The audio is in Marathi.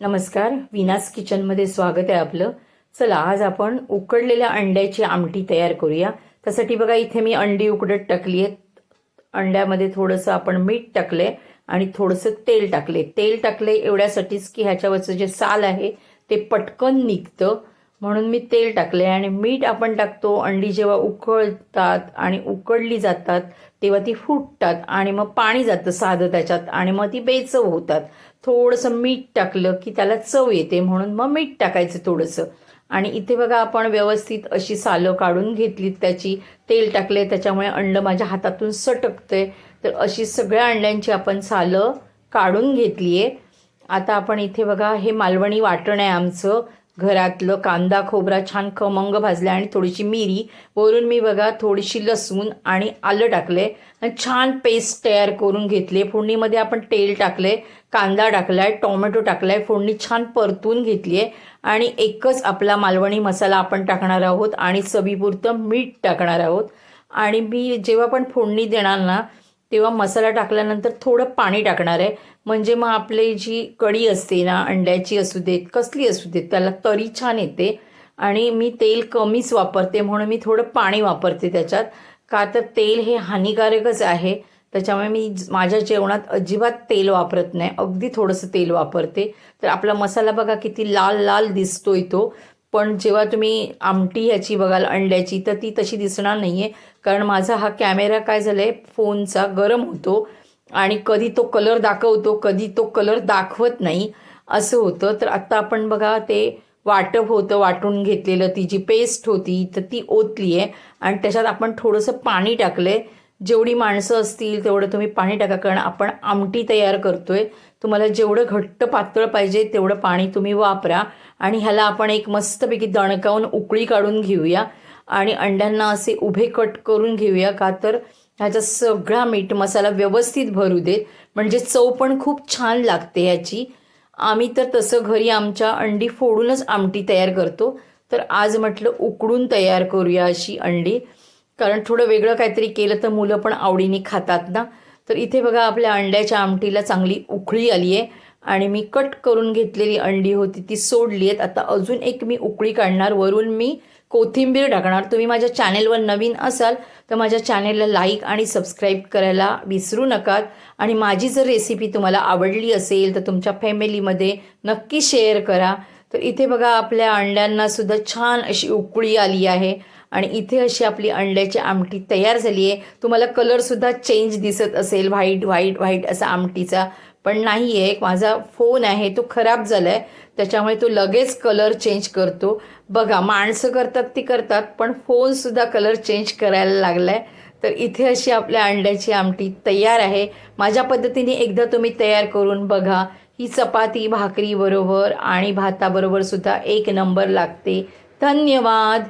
नमस्कार विनास किचनमध्ये स्वागत आहे आपलं. चला आज आपण उकडलेल्या अंड्याची आमटी तयार करूया. त्यासाठी बघा इथे मी अंडी उकडत टाकली आहेत. अंड्यामध्ये थोडंसं आपण मीठ टाकलंय आणि थोडंसं तेल टाकले तेल टाकले एवढ्यासाठीच की ह्याच्यावरचं जे साल आहे ते पटकन निघतं. म्हणून मी तेल टाकले आणि मीठ आपण टाकतो. अंडी जेव्हा उकळतात आणि उकळली जातात तेव्हा ती फुटतात आणि मग पाणी जातं साधं त्याच्यात आणि मग ती बेचव होतात. थोडंसं मीठ टाकलं की त्याला चव येते म्हणून मग मीठ टाकायचं थोडंसं. आणि इथे बघा आपण व्यवस्थित अशी सालं काढून घेतलीत त्याची तेल टाकले त्याच्यामुळे अंड माझ्या हातातून सटकते तर अशी सगळ्या अंड्यांची आपण सालं काढून घेतली आहे आता आपण इथे बघा हे मालवणी वाटण आहे आमचं. घरातलं कांदा खोबरा छान खमंग भाजला आणि थोडीशी मिरी. वरून मी बघा थोडीशी लसूण आणि आलं टाकले. आणि छान पेस्ट तयार करून घेतली. फोडणीमध्ये आपण तेल टाकले कांदा टाकलाय टोमॅटो टाकलाय. फोडणी छान परतून घेतली आहे आणि एकच आपला मालवणी मसाला आपण टाकणार आहोत आणि चवीपुरतं मीठ टाकणार आहोत. आणि मी जेव्हा पण फोडणी देणार ना तेव्हा मसाला टाकल्यानंतर थोडं पाणी टाकणार आहे. म्हणजे मग आपली जी कढी असते ना अंड्याची असू देत कसली असू देत त्याला तरी छान येते. आणि मी तेल कमीच वापरते म्हणून मी थोडं पाणी वापरते त्याच्यात. का तर तेल हे हानिकारकच आहे. त्याच्यामुळे मी माझ्या जेवणात अजिबात तेल वापरत नाही. अगदी थोडंसं तेल वापरते. तर आपला मसाला बघा किती लाल लाल दिसतोय तो. पण जेव्हा तुम्ही आमटी ह्याची बघाल अंड्याची तर ती तशी दिसणार नाही आहे कारण माझा हा कॅमेरा काय झाला आहे फोनचा गरम होतो आणि कधी तो कलर दाखवतो कधी तो कलर दाखवत नाही असं होतं. तर आत्ता आपण बघा ते वाटप होतं वाटून घेतलेलं ती जी पेस्ट होती तर ती ओतली आहे आणि त्याच्यात आपण थोडंसं पाणी टाकलं आहे जेवढी माणसं असतील तेवढं तुम्ही पाणी टाका. कारण आपण आमटी तयार करतोय. तुम्हाला जेवढं घट्ट पातळ पाहिजे तेवढं पाणी तुम्ही वापरा. आणि ह्याला आपण एक मस्तपैकी दणकावून उकळी काढून घेऊया. आणि अंड्यांना असे उभे कट करून घेऊया का तर ह्याचा सगळा मीठ मसाला व्यवस्थित भरू देत. म्हणजे चव पण खूप छान लागते ह्याची. आम्ही तर तसं घरी आमच्या अंडी फोडूनच आमटी तयार करतो. तर आज म्हटलं उकडून तयार करूया अशी अंडी. कारण थोडं वेगळं काहीतरी केलं तर मुलं पण आवडीने खातात ना. तर इथे बघा आपल्या अंड्याच्या आमटीला चांगली उकळी आली आहे. आणि मी कट करून घेतलेली अंडी होती ती सोडली आहेत. आता अजून एक मी उकळी काढणार. वरून मी कोथिंबीर टाकणार. तुम्ही माझ्या चॅनेलवर नवीन असाल तर माझ्या चॅनेलला लाईक आणि सबस्क्राईब करायला विसरू नका आणि माझी जर रेसिपी तुम्हाला आवडली असेल तर तुमच्या फॅमिलीमध्ये नक्की शेअर करा. तर इथे बघा आपल्या अंड्यांना सुद्धा छान अशी उकळी आली आहे. आणि इथे अशी आपली अंड्याची आमटी तयार झाली आहे. तुम्हाला कलरसुद्धा चेंज दिसत असेल व्हाईट व्हाईट व्हाईट असा आमटीचा. पण नाही आहे माझा फोन आहे तो खराब झाला आहे त्याच्यामुळे तो लगेच कलर चेंज करतो. बघा माणसं करतात ती करतात पण फोनसुद्धा कलर चेंज करायला लागला आहे तर इथे अशी आपल्या अंड्याची आमटी तयार आहे. माझ्या पद्धतीने एकदा तुम्ही तयार करून बघा. ही चपाती भाकरीबरोबर आणि भाताबरोबर सुद्धा एक नंबर लागते. धन्यवाद.